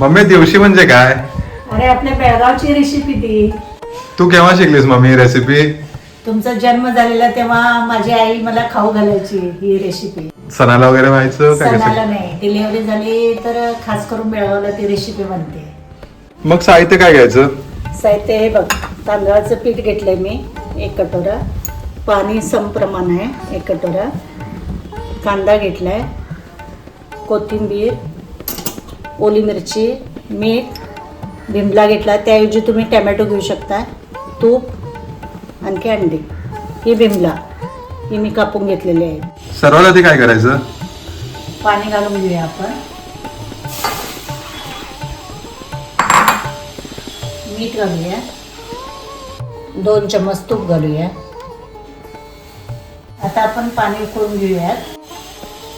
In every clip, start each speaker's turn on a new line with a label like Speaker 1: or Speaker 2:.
Speaker 1: Mummy दिवशी म्हणजे काय?
Speaker 2: अरे आपल्या बेळगावची रेसिपी ती.
Speaker 1: तू केव्हा शिकलीस मम्मी रेसिपी
Speaker 2: तुमचा जन्म झालेला तेव्हा माझी आई मला खाऊ घालायची ही रेसिपी
Speaker 1: सणाला वगैरे व्हायचं काय
Speaker 2: सणाला
Speaker 1: कसं
Speaker 2: नाही. डिलिव्हरी झाली तर खास करून बेळगावला ती रेसिपी बनते
Speaker 1: मग साहित्य काय घ्यायचं?
Speaker 2: साहित्य हे बघ तांदळाचं पीठ घेतलंय मी एक कटोरा. पाणी समप्रमाण आहे एक कटोरा. कांदा घेतलाय. कोथिंबीर. ओली मिरची मीठ बिमला घेतला. त्याऐवजी तुम्ही टॅमॅटो घेऊ शकता तूप आणखी अंडी. ही बिमला ही मी कापून घेतलेली आहे.
Speaker 1: सर्वात आधी काय करायचं?
Speaker 2: पाणी घालून घेऊया आपण. मीठ घालूया. दोन चम्मच तूप घालूया. आता आपण पाणी उकळून घेऊयात.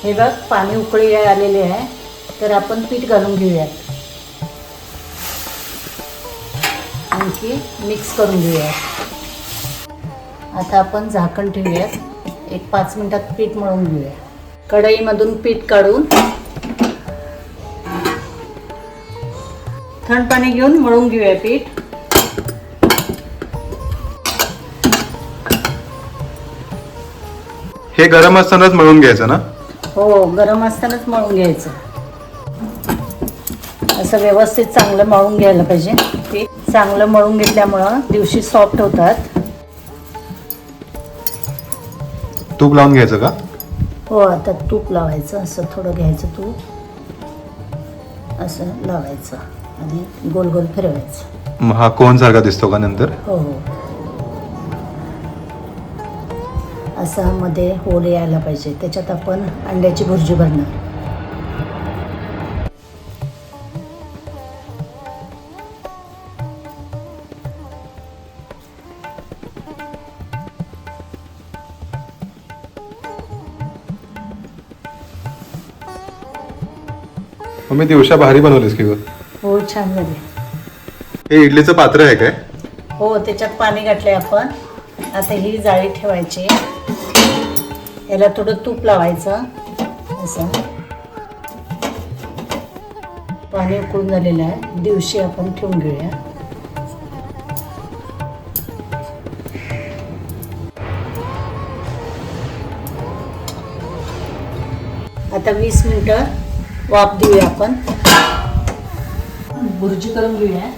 Speaker 2: हे बघ पाणी उकळी आलेले आहे. तर आपण पीठ घालून घेऊयात. आणखी मिक्स करून घेऊयात. आता आपण झाकण ठेवूयात. एक पाच मिनिटात पीठ मळून घेऊया. कढईमधून पीठ काढून थंड पाणी घेऊन मळून घेऊया पीठ.
Speaker 1: हे गरम असतानाच मळून घ्यायचं ना?
Speaker 2: हो गरम असतानाच मळून घ्यायचं. असं व्यवस्थित चांगलं मळून घ्यायला पाहिजे. पीठ चांगलं मळून घेतल्यामुळं दिवशी सॉफ्ट होतात.
Speaker 1: तूप लावून घ्यायचं का?
Speaker 2: हो आता तूप लावायचं असं थोडं घ्यायचं तूप. असं लावायचं आणि गोल गोल फिरवायचं.
Speaker 1: मग हा कोण सारखा दिसतो का नंतर?
Speaker 2: हो हो. असं मध्ये होल यायला पाहिजे त्याच्यात आपण अंड्याची भुर्जी भरणार.
Speaker 1: मम्मी दिवसा भारी बनवलीस की गं?
Speaker 2: हो छान झाले.
Speaker 1: हे इडलीचं पात्र आहे काय?
Speaker 2: हो त्याच्यात पाणी घातलंय आपण. आता ही जाळी ठेवायची. याला थोडं तूप लावायचं. असं. पाणी उकळून झालेलं आहे. दिवशी आपण ठेवून घेऊया. आता वीस मिनिटं वाफ देऊया आपण. बुर्जी करून घेऊया.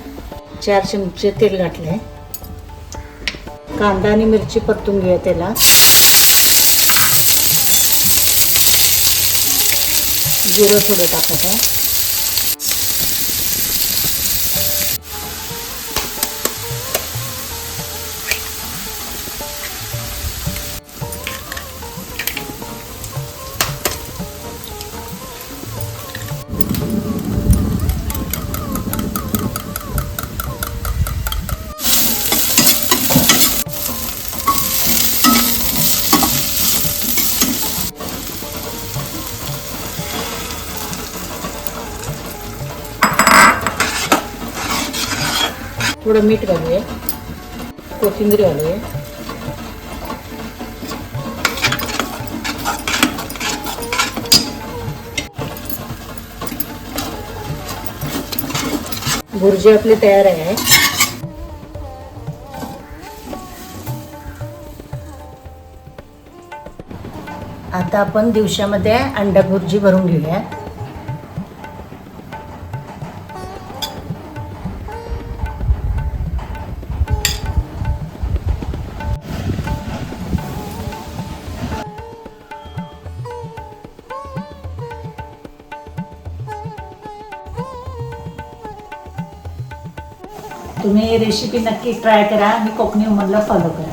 Speaker 2: चार चमचे तेल घातले कांदा आणि मिरची परतून घेऊया त्याला. जिरं थोडं टाकायचं. थोडं मीठ घालूया. कोथिंबीर घालूया. भुर्जी आपली तयार आहे. आता आपण दिवसामध्ये अंडा भुर्जी भरून घेऊया. तुम्ही रेसिपी नक्की ट्राय करा. आणि कोकणी उमरला फॉलो करा.